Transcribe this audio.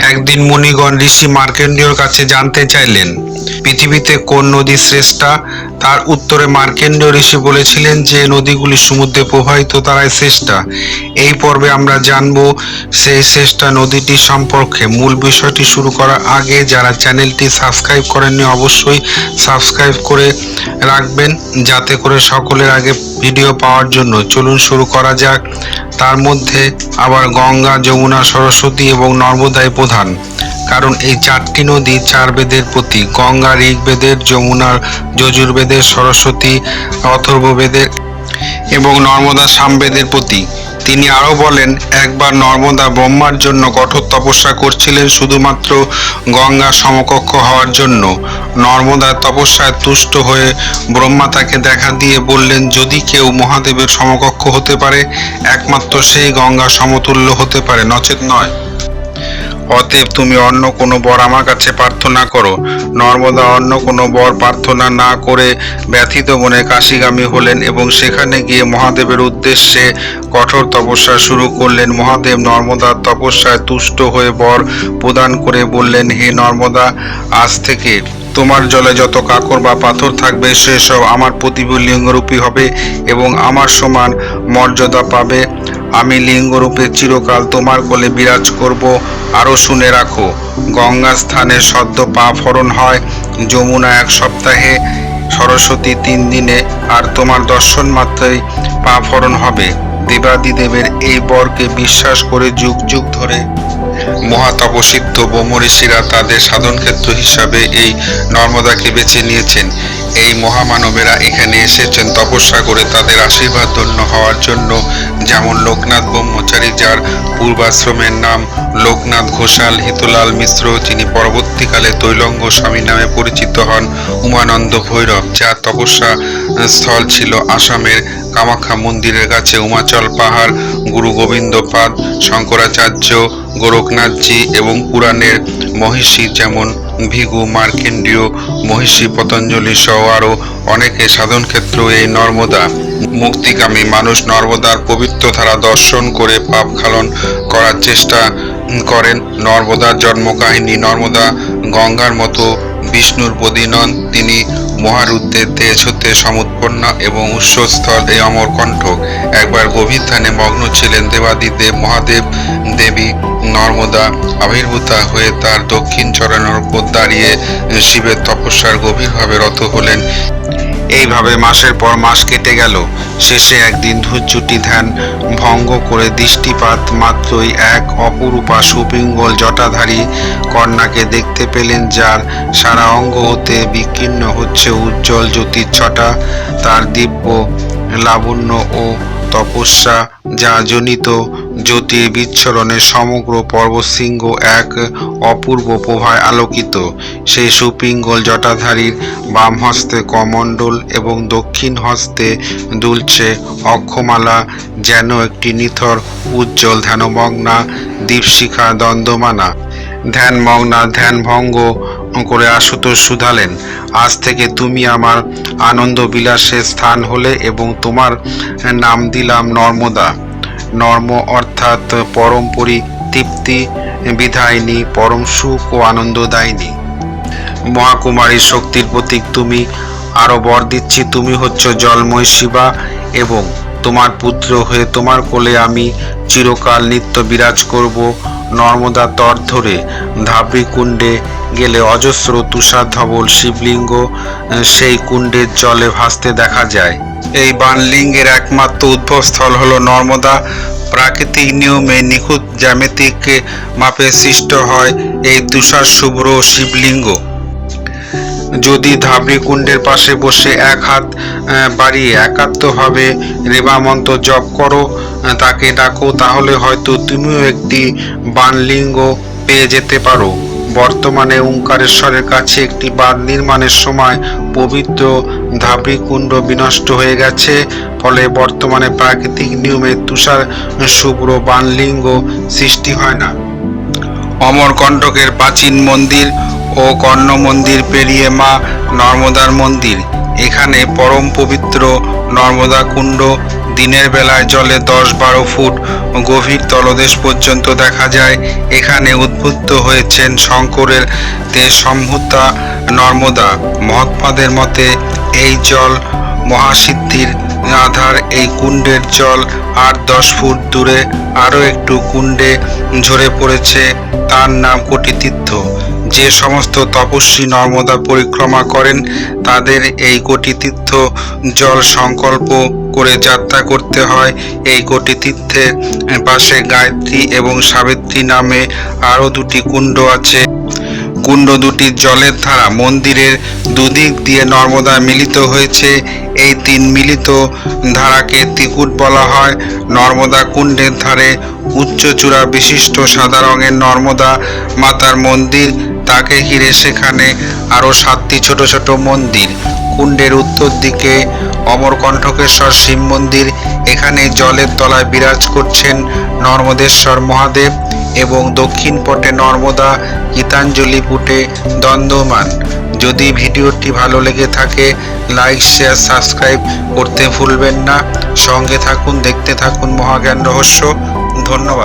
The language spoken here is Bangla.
একদিন মুনিগণ ঋষি মার্কেন্ডীয়র কাছে জানতে চাইলেন, পৃথিবীতে কোন নদী শ্রেষ্ঠা? তার উত্তরে মার্কেন্ডীয় ঋষি বলেছিলেন যে, নদীগুলি সমুদ্রে প্রবাহিত, তারাই শ্রেষ্ঠা। এই পর্বে আমরা জানব সেই শ্রেষ্ঠা নদীটি সম্পর্কে। মূল বিষয়টি শুরু করার আগে যারা চ্যানেলটি সাবস্ক্রাইব করেননি, অবশ্যই সাবস্ক্রাইব করে রাখবেন, যাতে করে সকলের আগে ভিডিও পাওয়ার জন্য। চলুন শুরু করা যাক। তার মধ্যে আবার গঙ্গা, যমুনা, সরস্বতী এবং নর্মদাই প্রধান। কারণ এই চারটি নদী চার বেদের প্রতি গঙ্গা, ঋগ্বেদের যমুনার যজুর্বেদের, সরস্বতী, অথর্ববেদের এবং নর্মদা সামবেদের প্রতীক। তিনি আরও বলেন, একবার নর্মদা ব্রহ্মার জন্য কঠোর তপস্যা করছিলেন শুধুমাত্র গঙ্গা সমকক্ষ হওয়ার জন্য। নর্মদার তপস্যায় তুষ্ট হয়ে ব্রহ্মা তাকে দেখা দিয়ে বললেন, যদি কেউ মহাদেবের সমকক্ষ হতে পারে, একমাত্র সেই গঙ্গা সমতুল্য হতে পারে, নচেত নয়। অতএব তুমি অন্য কোনো বর আমার কাছে প্রার্থনা করো। নর্মদা অন্য কোনো বর প্রার্থনা না করে ব্যথিত মনে কাশিগামী হলেন এবং সেখানে গিয়ে মহাদেবের উদ্দেশ্যে কঠোর তপস্যা শুরু করলেন। মহাদেব নর্মদার তপস্যায় তুষ্ট হয়ে বর প্রদান করে বললেন, হে নর্মদা, আজ থেকে তোমার জলে যত কাকর বা পাথর থাকবে সেসব আমার প্রতিবিলিঙ্গরূপী হবে এবং আমার সমান মর্যাদা পাবে। আমি লিঙ্গরূপে চিরকাল তোমার কোলে বিরাজ করব। আরও শুনে রাখো গঙ্গা স্থানে সদ্য পা ফরণ হয়, যমুনা এক সপ্তাহে, সরস্বতী তিন দিনে, আর তোমার দর্শন মাত্রই পা ফরণ হবে। দেবাদিদেবের এই বরকে বিশ্বাস করে যুগ যুগ ধরে মহাতপসিদ্ধ ঋষিরা তাদের সাধনক্ষেত্র হিসাবে এই নর্মদাকে বেছে নিয়েছেন। এই মহামানবেরা এখানে এসেছেন তপস্যা করে তাদের আশীর্বাদ ধন্য হওয়ার জন্য যেমন লোকনাথ ব্রহ্মচারী, যার পূর্বাশ্রমের নাম লোকনাথ ঘোষাল, হিতুলাল মিশ্র, যিনি পরবর্তীকালে তৈলঙ্গ স্বামী নামে পরিচিত হন, উমানন্দ ভৈরব যার তপস্যা স্থল ছিল আসামের কামাখ্যা মন্দিরের কাছে উমাচল পাহাড়, গুরু গোবিন্দ পাদ, শঙ্করাচার্য, গোরখনাথজি এবং পুরাণের মহিষী যেমন ভিগু মার্কেন্ডীয় মহিষী, পতঞ্জলি সহ আরও অনেকে সাধন ক্ষেত্র এই নর্মদা মুক্তিকামী মানুষ নর্মদার পবিত্র ধারা দর্শন করে পাপ খালন করার চেষ্টা করেন। নর্মদার জন্মকাহিনী নর্মদা গঙ্গার মতো বিষ্ণুর বদিনন তিনি মহারুদ্রের তেজ হতে সমুৎপন্ন এবং উৎসস্থল এই অমরকণ্ঠ একবার গভীর ধ্যানে মগ্ন ছিলেন দেবাদিদেব মহাদেব দেবী নর্মদা। আবির্ভূতা হয়ে তার দক্ষিণ চরণের উপর দাঁড়িয়ে শিবের তপস্যার গভীরভাবে রত হলেন। এইভাবে মাসের পর মাস কেটে গেল। শেষে একদিন ধূর্যুটি ধ্যান ভঙ্গ করে দৃষ্টিপাত মাত্রই এক অপরূপা সুপিঙ্গল জটাধারী কন্যাকে দেখতে পেলেন যার সারা অঙ্গ হতে বিকীর্ণ হচ্ছে উজ্জ্বল জ্যোতির ছটা। তার দিব্য, লাবণ্য ও তপস্যা যা জনিত জ্যোতির বিচ্ছরণে সমগ্র পর্বতশৃঙ্গ এক অপূর্ব প্রভায় আলোকিত। সেই সুপিঙ্গল জটাধারীর বাম হস্তে কমণ্ডল এবং দক্ষিণ হস্তে দুলছে অক্ষমালা যেন একটি নিথর, উজ্জ্বল ধ্যানমগ্না, দীপশিখা দ্বন্দ্বমানা। ধ্যানমগ্না, ধ্যানভঙ্গ করে আশুতোষ শুধালেন, আজ থেকে তুমি আমার আনন্দ বিলাসের স্থান হলে এবং তোমার নাম দিলাম নর্মদা। নর্ম অর্থাৎ পরম তৃপ্তি বিধায়িনী, পরম সুখ ও আনন্দদায়িনী। মহাকুমারী শক্তির প্রতীক তুমি, আরও বর দিচ্ছি তুমি হচ্ছ জলময় শিবা এবং তোমার পুত্র হয়ে তোমার কোলে আমি চিরকাল নিত্য বিরাজ করব। নর্মদা তর ধরে ধাবড়ি কুণ্ডে গেলে অজস্র তুষার ধবল শিবলিঙ্গ সেই কুণ্ডের জলে ভাসতে দেখা যায়। এই বানলিঙ্গের একমাত্র উদ্ভবস্থল হল নর্মদা। প্রাকৃতিক নিয়মে নিখুঁত জ্যামিতিক মাপে সৃষ্ট হয় এই তুষার শুভ্র শিবলিঙ্গ। যদি ধাবড়ি কুণ্ডের পাশে বসে এক হাত বাড়িয়ে একাত্মভাবে রেবা মন্ত্র জপ করো তাকে ডাকো, তাহলে হয়তো তুমিও একটি বানলিঙ্গ পেয়ে যেতে পারো। বর্তমানে ওঙ্কারেশ্বরের কাছে একটি বাঁধ নির্মাণের সময় পবিত্র ধাবড়ি কুণ্ড বিনষ্ট হয়ে গেছে, ফলে বর্তমানে প্রাকৃতিক নিয়মে তুষার শুভ্র বানলিঙ্গ সৃষ্টি হয় না। অমরকণ্টকের প্রাচীন মন্দির ও কর্ণ মন্দির পেরিয়ে মা নর্মদার মন্দির। এখানে পরম পবিত্র নর্মদা কুণ্ড দিনের বেলায় জলে দশ বারো ফুট গভীর তলদেশ পর্যন্ত দেখা যায়। এখানে উদ্বুদ্ধ হয়েছেন শঙ্করের দেশ সম্ভূতা নর্মদা। মহাত্মাদের মতে এই জল মহাসিদ্ধির আধার, এই কুণ্ডের জল আট দশ ফুট দূরে আরও একটু কুণ্ডে ঝরে পড়েছে, তার নাম কোটিতীর্থ। যে সমস্ত তপস্বী নর্মদা পরিক্রমা করেন, তাদের এই কোটিতীর্থ জল সংকল্প করে যাত্রা করতে হয়। এই কোটি তীর্থের পাশে গায়ত্রী এবং সাবিত্রী নামে আরও দুটি কুণ্ড আছে। কুণ্ড দুটির জলের ধারা মন্দিরের দুদিক দিয়ে নর্মদা মিলিত হয়েছে। এই তিন মিলিত ধারাকে তিকুট বলা হয়। নর্মদা কুণ্ডের ধারে উচ্চ চূড়া বিশিষ্ট সাদা রঙের নর্মদা মাতার মন্দির, তাকে ঘিরে সেখানে আরও সাতটি ছোট ছোট মন্দির। কুণ্ডের উত্তর দিকে অমরকণ্ঠকেশ্বর শিব মন্দির, এখানে জলের তলায় বিরাজ করছেন নর্মদেশ্বর মহাদেব। এবং দক্ষিণ পটে নর্মদা গীতাঞ্জলি পুটে দ্বন্দ্বমান যদি ভিডিওটি ভালো লেগে থাকে, লাইক, শেয়ার, সাবস্ক্রাইব করতে ভুলবেন না। সঙ্গে থাকুন, দেখতে থাকুন মহাজ্ঞান রহস্য। ধন্যবাদ।